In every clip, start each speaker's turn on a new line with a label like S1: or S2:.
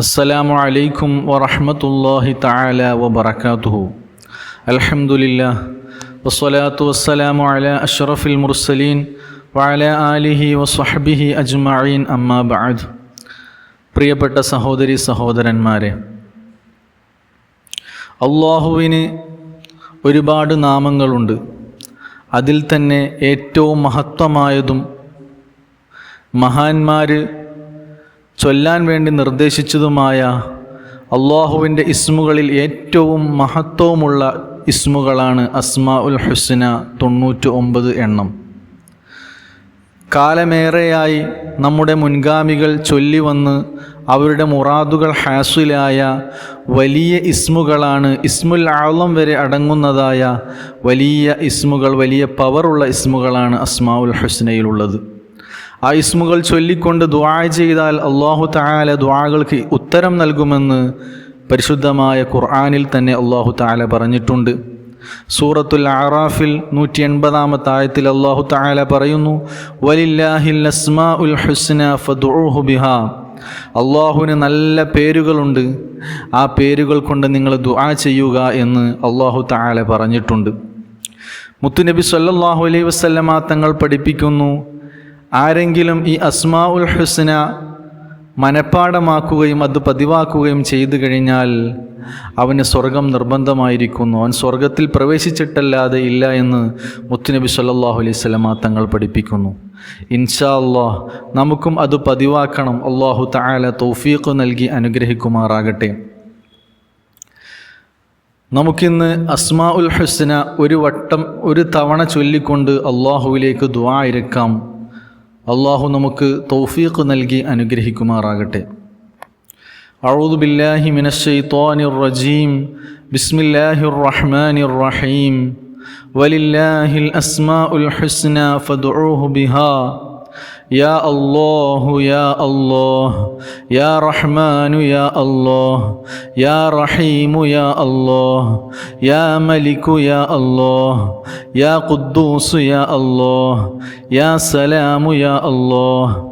S1: അസ്സലാമു അലൈക്കും വറഹമത്തല്ലാഹി തആല വബറകാതുഹു. അൽഹംദുലില്ലാഹ്. വസ്സലാത്തു വസ്സലാമു അലാ അഷ്റഫിൽ മുർസലീൻ വഅല ആലിഹി വസ്വഹ്ബിഹി അജ്മഈൻ അമ്മാ ബഅദ്. പ്രിയപ്പെട്ട സഹോദരി സഹോദരന്മാരെ അള്ളാഹുവിന് ഒരുപാട് നാമങ്ങളുണ്ട്. അതിൽ തന്നെ ഏറ്റവും മഹത്വമായതും മഹാന്മാർ ചൊല്ലാൻ വേണ്ടി നിർദ്ദേശിച്ചതുമായ അള്ളാഹുവിന്റെ ഇസ്മുകളിൽ ഏറ്റവും മഹത്വമുള്ള ഇസ്മുകളാണ് അസ്മാ ഉൽ ഹുസ്ന തൊണ്ണൂറ്റി ഒമ്പത് എണ്ണം. കാലമേറെയായി നമ്മുടെ മുൻഗാമികൾ ചൊല്ലി വന്ന് അവരുടെ മുറാദുകൾ ഹാസിലായ വലിയ ഇസ്മുകളാണ് ഇസ്മുൽ ആളം വരെ അടങ്ങുന്നതായ വലിയ ഇസ്മുകൾ വലിയ പവറുള്ള ഇസ്മുകളാണ് അസ്മാഉൽ ഹുസ്നയിലുള്ളത്. ആ ഇസ്മുകൾ ചൊല്ലിക്കൊണ്ട് ദ്വാ ചെയ്താൽ അള്ളാഹു താല ദ്വാകൾക്ക് ഉത്തരം നൽകുമെന്ന് പരിശുദ്ധമായ ഖുർആാനിൽ തന്നെ അള്ളാഹു താല പറഞ്ഞിട്ടുണ്ട്. സൂറത്തുൽ ആറാഫിൽ നൂറ്റി എൺപതാമത്തെ ആയത്തിൽ അള്ളാഹു താല പറയുന്നു ബിഹ. അള്ളാഹുവിന് നല്ല പേരുകളുണ്ട്. ആ പേരുകൾ കൊണ്ട് നിങ്ങൾ ദുആ ചെയ്യുക എന്ന് അള്ളാഹു താല പറഞ്ഞിട്ടുണ്ട്. മുത്തുനബി സല്ലാഹു അലൈഹി വസല്ലമ തങ്ങൾ പഠിപ്പിക്കുന്നു ആരെങ്കിലും ഈ അസ്മാ ഉൽ ഹുസ്ന മനഃപ്പാടമാക്കുകയും അത് പതിവാക്കുകയും ചെയ്തു കഴിഞ്ഞാൽ അവന് സ്വർഗം നിർബന്ധമായിരിക്കുന്നു. അവൻ സ്വർഗത്തിൽ പ്രവേശിച്ചിട്ടല്ലാതെ ഇല്ല എന്ന് മുത്തുനബി സല്ലാഹു അലൈഹി സ്വലമ തങ്ങൾ പഠിപ്പിക്കുന്നു. ഇൻഷാ അള്ളാഹ് നമുക്കും അത് പതിവാക്കണം. അള്ളാഹു താല തൗഫീഖ് നൽകി അനുഗ്രഹിക്കുമാറാകട്ടെ. നമുക്കിന്ന് അസ്മാ ഉൽ ഹുസ്ന ഒരു വട്ടം ഒരു തവണ ചൊല്ലിക്കൊണ്ട് അള്ളാഹുവിലേക്ക് ദ്വാ ഇരക്കാം അള്ളാഹു നമുക്ക് തൗഫീഖ് നൽകി അനുഗ്രഹിക്കുമാറാകട്ടെ. അഴുദു ബില്ലാഹി മിനശ്ശൈത്വാനിർ റജീം ബിസ്മില്ലാഹിർ റഹ്മാനിർ റഹീം വലില്ലാഹിൽ അസ്മാഉൽ ഹുസ്ന ഫദ്ഉഹു ബിഹാ. يا الله يا الله يا رحمن يا الله يا رحيم يا الله يا ملك يا الله يا قدوس يا الله يا سلام يا الله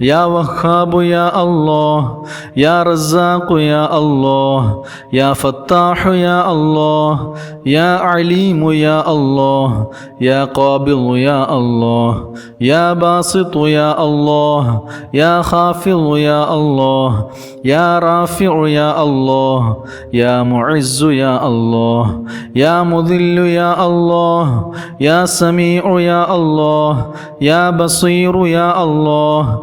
S1: يا وهاب يا الله يا رزاق يا الله يا فتاح يا الله يا عليم يا الله يا قابض يا الله يا باسط يا الله يا خافض يا الله يا رافع يا الله يا معز يا الله يا مذل يا الله يا سميع يا الله يا بصير يا الله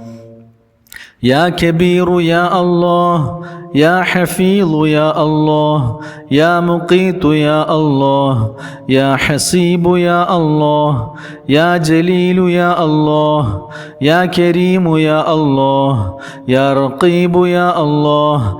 S1: يا كبير يا الله يا حفيظ يا الله يا مقيت يا الله يا حسيب يا الله يا جليل يا الله يا كريم يا الله يا رقيب يا الله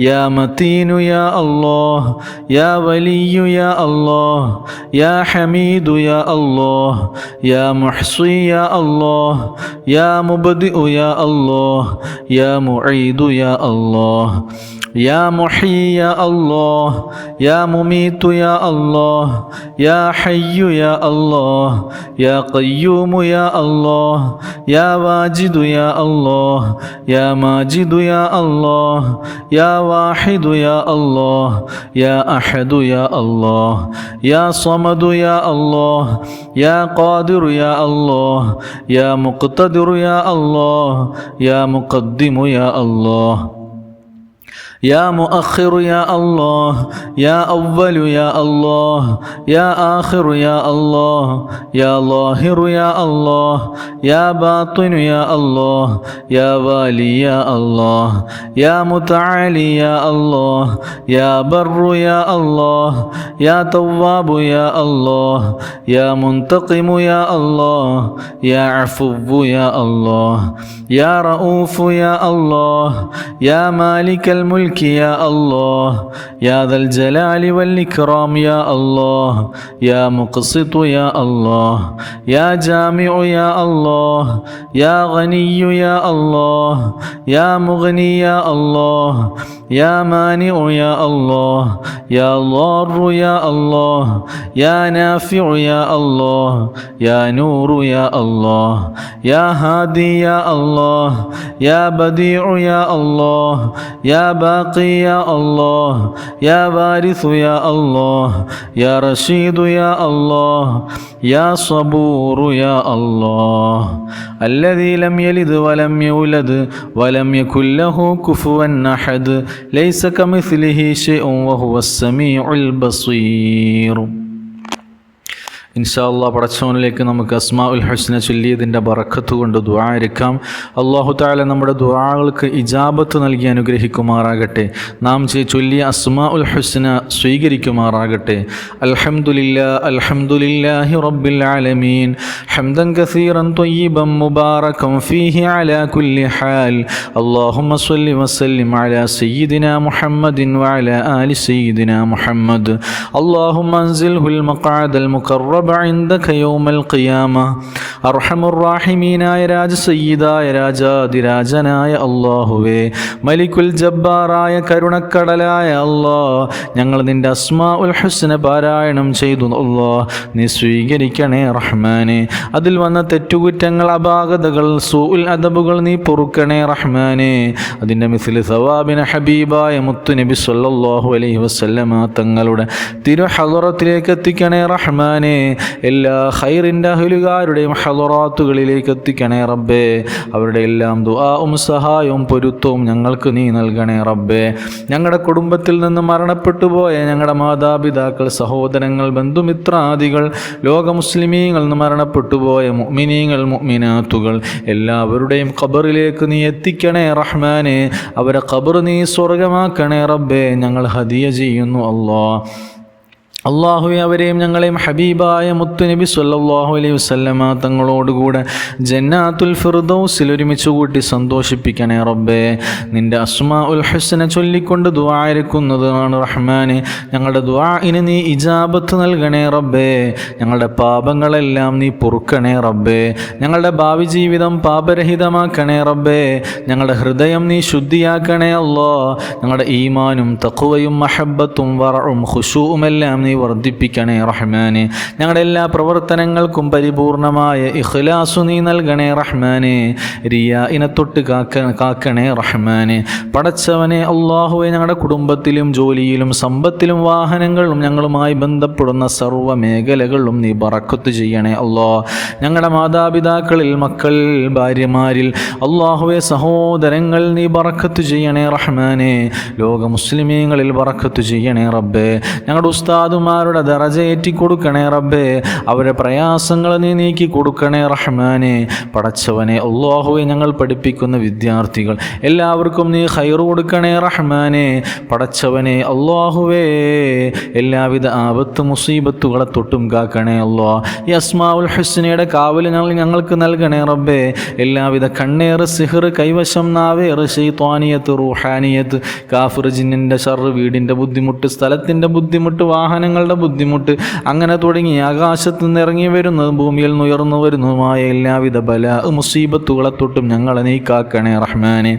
S1: يا متين يا الله يا ولي يا الله يا حميد يا الله يا محصي يا الله يا مبدئ يا الله يا معيد يا الله. يا محيي يا الله يا مميت يا الله يا حي يا الله يا قيوم يا الله يا واجد يا الله يا ماجد يا الله يا واحد يا الله يا أحد يا الله يا صمد يا الله يا قادر يا الله يا مقتدر يا الله يا مقدم يا الله يا مؤخر يا الله يا أول يا الله يا آخر يا الله يا ظاهر يا الله يا باطن يا الله يا والي يا الله يا متعالي يا الله يا بر يا الله يا تواب يا الله يا منتقم يا الله يا عفو يا الله يا رؤوف يا الله يا مالك الملك يا الله يا ذا الجلال والإكرام يا الله يا مقسط يا الله يا جامع يا الله يا غني يا الله يا مغني يا الله يا مانع يا الله يا ضار يا الله يا نافع يا الله يا نور يا الله يا هادي يا الله يا بديع يا الله يا باقي يا الله يا وارث يا الله يا رشيد يا الله يا صبور يا الله. الذي لم يلد ولم يولد ولم يكن له كفوا أحد ليس كمثله شيء وهو السميع البصير. ഇൻഷാല്ല പടച്ചോനിലേക്ക് നമുക്ക് അസ്മാ ഉൽ ഹസ്ന ചൊല്ലിയതിന്റെ ബറക്കത്ത് കൊണ്ട് ദുവാരിക്കാം അള്ളാഹു താല നമ്മുടെ ദുആകൾക്ക് ഇജാബത്ത് നൽകി അനുഗ്രഹിക്കുമാറാകട്ടെ. നാം ചെയ് ചൊല്ലിയ അസ്മാ ഉൽ ഹസ്ന സ്വീകരിക്കുമാറാകട്ടെ. അൽഹംദുലില്ലാ അൽഹംദുലില്ലാഹി റബ്ബിൽ ആലമീൻ. ഹംദൻ കസീറൻ ത്വയ്യിബൻ ഫീഹി അലാ കുല്ലി അല്ലാഹുമ്മ അലാ സയ്യിദിനാ മുഹമ്മദിൻ ആലി സയ്യിദിനാ മുഹമ്മദ്. മഖഅദൽ അർഹമുറാഹിമീനായ രാജ സയ്യിദായ രാജാതിരാജനായ അള്ളാഹുവേ മലിക്കുൽ ജബ്ബാറായ കരുണക്കടലായ അള്ളാ ഞങ്ങൾ നിന്റെ അസ്മാ ഉൽ ഹുസ്ന പാരായണം ചെയ്തു അള്ളാ നീ സ്വീകരിക്കണേ റഹ്മാനെ. അതിൽ വന്ന തെറ്റുകുറ്റങ്ങൾ അപാകതകൾ സൂൽ അദബുകൾ നീ പൊറുക്കണേ റഹ്മാനെ. അതിന്റെ മിസിൽ സവാബിന ഹബീബായ മുത്തു നബി സല്ലാഹു അലൈഹി വസ്ല്ലമാ തങ്ങളുടെ തിരുഹറത്തിലേക്ക് എത്തിക്കണേ റഹ്മാനേ. എല്ലാ ഹൈറിന്റെ അഹലുകാരുടെയും ഹലറാത്തുകളിലേക്ക് എത്തിക്കണേ റബ്ബേ. അവരുടെ എല്ലാം ദുആവും സഹായവും പൊരുത്തവും ഞങ്ങൾക്ക് നീ നൽകണേ റബ്ബേ. ഞങ്ങളുടെ കുടുംബത്തിൽ നിന്ന് മരണപ്പെട്ടു പോയ ഞങ്ങളുടെ മാതാപിതാക്കൾ സഹോദരങ്ങൾ ബന്ധുമിത്രാദികൾ ലോക മുസ്ലിമീങ്ങൾ നിന്ന് മരണപ്പെട്ടു പോയ മുഅ്മിനീങ്ങൾ മുഅ്മിനാത്തുകൾ എല്ലാവരുടെയും ഖബറിലേക്ക് നീ എത്തിക്കണേ റഹ്മാനെ. അവരെ ഖബർ നീ സ്വർഗമാക്കണേ റബ്ബേ. ഞങ്ങൾ ഹദിയ ചെയ്യുന്നു അല്ലാ അള്ളാഹുവെ അവരെയും ഞങ്ങളെയും ഹബീബായ മുത്തുനബി സല്ലാഹു അലൈഹി വസല്ലമ തങ്ങളോടുകൂടെ ജന്നാത്തുൽ ഫിർദൗസിൽ ഒരുമിച്ച് കൂട്ടി സന്തോഷിപ്പിക്കണേ റബ്ബേ. നിന്റെ അസ്മാ ഉൽ ഹുസ്ന ചൊല്ലിക്കൊണ്ട് ദുവായിരിക്കുന്നതാണ് റഹ്മാനെ. ഞങ്ങളുടെ ദുആഇന് നീ ഇജാബത്ത് നൽകണേ റബ്ബേ. ഞങ്ങളുടെ പാപങ്ങളെല്ലാം നീ പൊറുക്കണേ റബ്ബേ. ഞങ്ങളുടെ ഭാവി ജീവിതം പാപരഹിതമാക്കണേ റബ്ബേ. ഞങ്ങളുടെ ഹൃദയം നീ ശുദ്ധിയാക്കണേ അല്ലോ ഞങ്ങളുടെ ഈമാനും തക്കുവയും മഹബത്തും വറവും ഖുശൂവുമെല്ലാം നീ വർദ്ധിപ്പിക്കണേ റഹ്മാനെ. ഞങ്ങളുടെ എല്ലാ പ്രവർത്തനങ്ങൾക്കും പരിപൂർണമായ ഇഖ്ലാസു നീ നൽകണേ റഹ്മാനെ. റിയ തൊട്ട് കാക്ക കാക്കണേ റഹ്മാനെ. പടച്ചവനെ അള്ളാഹുവെ ഞങ്ങളുടെ കുടുംബത്തിലും ജോലിയിലും സമ്പത്തിലും വാഹനങ്ങളിലും ഞങ്ങളുമായി ബന്ധപ്പെടുന്ന സർവ മേഖലകളിലും നീ ബറക്കത്ത് ചെയ്യണേ അല്ലോ. ഞങ്ങളുടെ മാതാപിതാക്കളിൽ മക്കൾ ഭാര്യമാരിൽ അള്ളാഹുവെ സഹോദരങ്ങൾ നീ ബറക്കത്ത് ചെയ്യണേ റഹ്മാനെ. ലോക മുസ്ലിമീങ്ങളിൽ ബറക്കത്ത് ചെയ്യണേ റബ്ബേ. ഞങ്ങളുടെ ഉസ്താദുമാരുടെ ഏറ്റി കൊടുക്കണേ റബ്ബേ. അവരുടെ പ്രയാസങ്ങൾ നീ നീക്കി കൊടുക്കണേ റഹ്മാനെ. പടച്ചവനെ അള്ളാഹുവെ ഞങ്ങൾ പഠിപ്പിക്കുന്ന വിദ്യാർത്ഥികൾ. എല്ലാവർക്കും നീ ഹൈർ കൊടുക്കണേ റഹ്മാനെ. പടച്ചവനെ അള്ളാഹുവേ എല്ലാവിധ ആപത്ത് മുസീബത്തുകളെ തൊട്ടും കാക്കണേ അല്ലോ ഈ അസ്മാവുൽ ഹുസ്നയുടെ കാവൽ ഞങ്ങൾ ഞങ്ങൾക്ക് നൽകണേ റബ്ബേ. എല്ലാവിധ കണ്ണേറ് സിഹർ കൈവശം നാവേറ് ഷെയ്ത്വാനിയത്ത് റൂഹാനിയത്ത് കാഫിർ ജിന്നിന്റെ ഷർ വീടിന്റെ ബുദ്ധിമുട്ട് സ്ഥലത്തിന്റെ ബുദ്ധിമുട്ട് വാഹനങ്ങൾ വാഹനങ്ങളുടെ ബുദ്ധിമുട്ട്. അങ്ങനെ തുടങ്ങി. ആകാശത്ത് നിന്ന് ഇറങ്ങി വരുന്നതും ഭൂമിയിൽ നിന്ന് ഉയർന്നു വരുന്നതുമായ എല്ലാവിധ ബല മുസീബത്തുകളെ തൊട്ടും ഞങ്ങളെ നീ കാക്കണേ റഹ്മാനെ.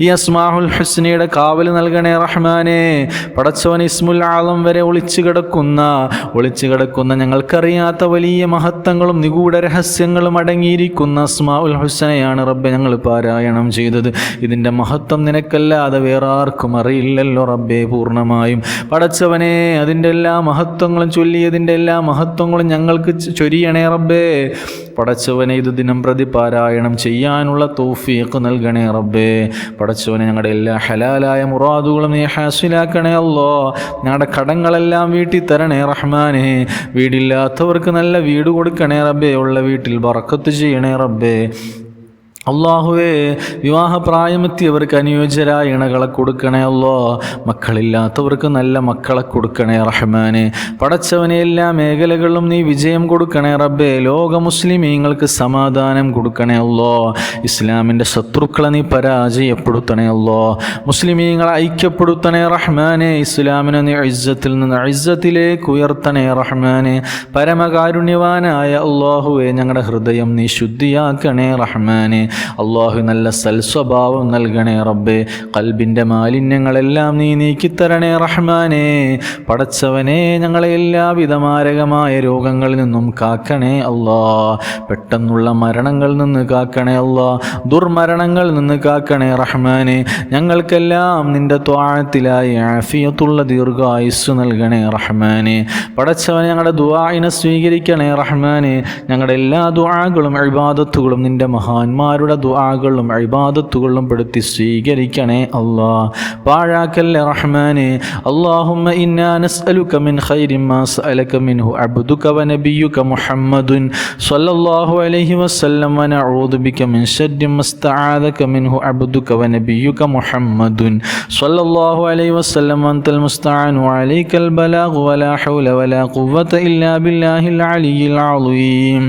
S1: ഈ അസ്മാഹുൽ ഹുസ്നയുടെ കാവൽ നൽകണേ റഹ്മാനെ. പടച്ചവൻ ഇസ്മുൽ ആലം വരെ ഒളിച്ചു കിടക്കുന്ന ഒളിച്ചു കിടക്കുന്ന ഞങ്ങൾക്കറിയാത്ത വലിയ മഹത്വങ്ങളും നിഗൂഢ രഹസ്യങ്ങളും അടങ്ങിയിരിക്കുന്ന അസ്മാഉൽ ഹുസ്നയാണ് റബ്ബെ ഞങ്ങൾ പാരായണം ചെയ്തത്. ഇതിന്റെ മഹത്വം നിനക്കല്ലാതെ വേറെ ആർക്കും അറിയില്ലല്ലോ റബ്ബെ പൂർണമായും. പടച്ചവനെ അതിന്റെ എല്ലാ മഹത്വങ്ങളും ചൊല്ലിയതിന്റെ എല്ലാ മഹത്വങ്ങളും ഞങ്ങൾക്ക് ചൊരിയണേ റബ്ബേ. പടച്ചവനെ ഇത് ദിനം പ്രതി പാരായണം ചെയ്യാനുള്ള തോഫിയൊക്കെ നൽകണേ റബ്ബേ. പടച്ചവനെ ഞങ്ങളുടെ എല്ലാ ഹലാലായ മുറാദുകളും നീ ഹാസിലാക്കണേ അല്ലോ. ഞങ്ങളുടെ കടങ്ങളെല്ലാം വീട്ടിൽ തരണേ റഹ്മാനെ. വീടില്ലാത്തവർക്ക് നല്ല വീട് കൊടുക്കണേ റബ്ബേ. ഉള്ള വീട്ടിൽ ബറക്കത്ത് ചെയ്യണേ റബ്ബേ. അള്ളാഹുവേ വിവാഹപ്രായമെത്തിയവർക്ക് അനുയോജ്യരായ ഇണകളെ കൊടുക്കണേ അല്ലോ മക്കളില്ലാത്തവർക്ക് നല്ല മക്കളെ കൊടുക്കണേ റഹ്മാനെ. പടച്ചവനെ എല്ലാ മേഖലകളിലും നീ വിജയം കൊടുക്കണേ റബ്ബേ. ലോക മുസ്ലിമീങ്ങൾക്ക് സമാധാനം കൊടുക്കണേ അല്ലോ ഇസ്ലാമിന്റെ ശത്രുക്കളെ നീ പരാജയപ്പെടുത്തണേ അല്ലോ മുസ്ലിമീങ്ങളെ ഐക്യപ്പെടുത്തണേ റഹ്മാനെ. ഇസ്ലാമിനെ നീ ഇസ്സത്തിൽ നിന്ന് ഇസ്സത്തിലേക്ക് ഉയർത്തണേ റഹ്മാനെ. പരമകാരുണ്യവാനായ അള്ളാഹുവെ ഞങ്ങളുടെ ഹൃദയം നീ ശുദ്ധിയാക്കണേ റഹ്മാനെ. അള്ളാഹു നല്ല സൽസ്വഭാവം നൽകണേ റബ്ബേ. കൽബിന്റെ മാലിന്യങ്ങളെല്ലാം നീ നീക്കിത്തരണേ റഹ്മാനേ. പടച്ചവനെ ഞങ്ങളെ എല്ലാവിധ മാരകമായ രോഗങ്ങളിൽ നിന്നും കാക്കണേ അള്ളാ. പെട്ടെന്നുള്ള മരണങ്ങളിൽ നിന്ന് കാക്കണേ അള്ളാ. ദുർമരണങ്ങളിൽ നിന്ന് കാക്കണേ റഹ്മാനെ. ഞങ്ങൾക്കെല്ലാം നിന്റെ ത്വാഴത്തിലായി ആഫിയത്തുള്ള ദീർഘായുസ് നൽകണേ റഹ്മാനെ. പടച്ചവനെ ഞങ്ങളുടെ ദുആഇനെ സ്വീകരിക്കണേ റഹ്മാനെ. ഞങ്ങളുടെ എല്ലാ ദുആകളും അഴിബാദത്തുകളും നിന്റെ മഹാന്മാരുടെ ദുആകളും അഴിബാദത്തുകളും പെടുത്തി സ്വീകരിക്കണേ അല്ലാ പാഴാക്കല്ലേ റഹ്മാനെ اللهم إنا نسألك من خير ما سألك منه عبدك ونبيك محمد صلى الله عليه وسلم ونعوذ بك من شر ما استعاذك منه عبدك ونبيك محمد صلى الله عليه وسلم أنت المستعان وعليك البلاغ ولا حول ولا قوة إلا بالله العلي العظيم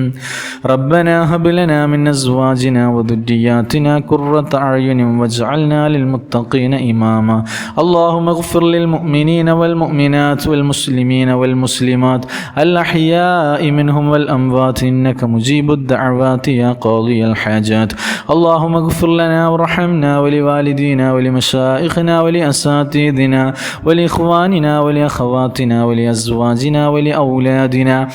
S1: ربنا هب لنا من أزواجنا وذرياتنا قرة أعين واجعلنا للمتقين إماما. اللهم اغفر للمؤمنين والمؤمنات والمسلمين والمسلمات الأحياء منهم والأموات إنك مجيب الدعوات يا قاضي الحاجات. اللهم اغفر لنا وارحمنا ولوالدينا ولمشائخنا ولأساتذتنا ولإخواننا ولأخواتنا ولأزواجنا ولأولادنا.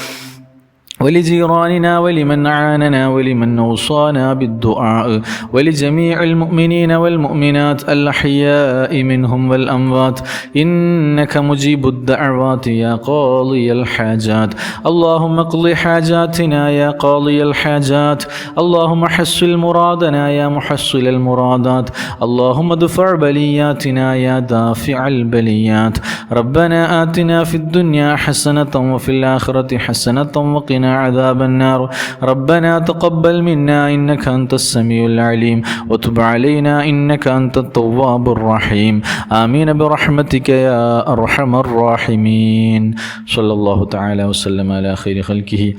S1: ولجيراننا ولمن عاننا ولمن أوصانا بالدعاء ولجميع المؤمنين والمؤمنات الأحياء منهم والأموات. إنك مجيب الدعوات يا قاضي الحاجات. اللهم اقض حاجاتنا يا قاضي الحاجات. اللهم حصل مرادنا يا محصل المرادات. اللهم ادفع بلياتنا يا دافع البليات. ربنا آتنا في الدنيا حسنة وفي الآخرة حسنة وقنا عذاب النار ربنا تقبل منا إنك أنت السميع العليم وتب علينا إنك أنت التواب الرحيم آمين برحمتك يا أرحم الراحمين صلى الله تعالى وسلم على خير خلقه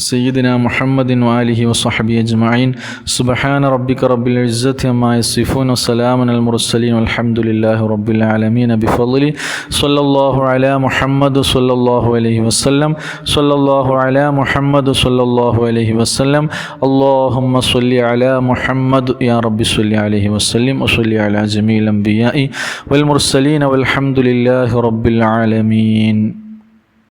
S1: سيدنا محمد وآله وصحبه أجمعين سبحان ربك رب العزة عما يصفون وسلام على المرسلين والحمد لله رب العالمين بفضله صلى الله على محمد صلى الله عليه وسلم صلى الله على محمد صلى الله عليه وسلم اللهم صل على محمد يا رب صل عليه وسلم وصل على جميع الأنبياء والمرسلين والحمد لله رب العالمين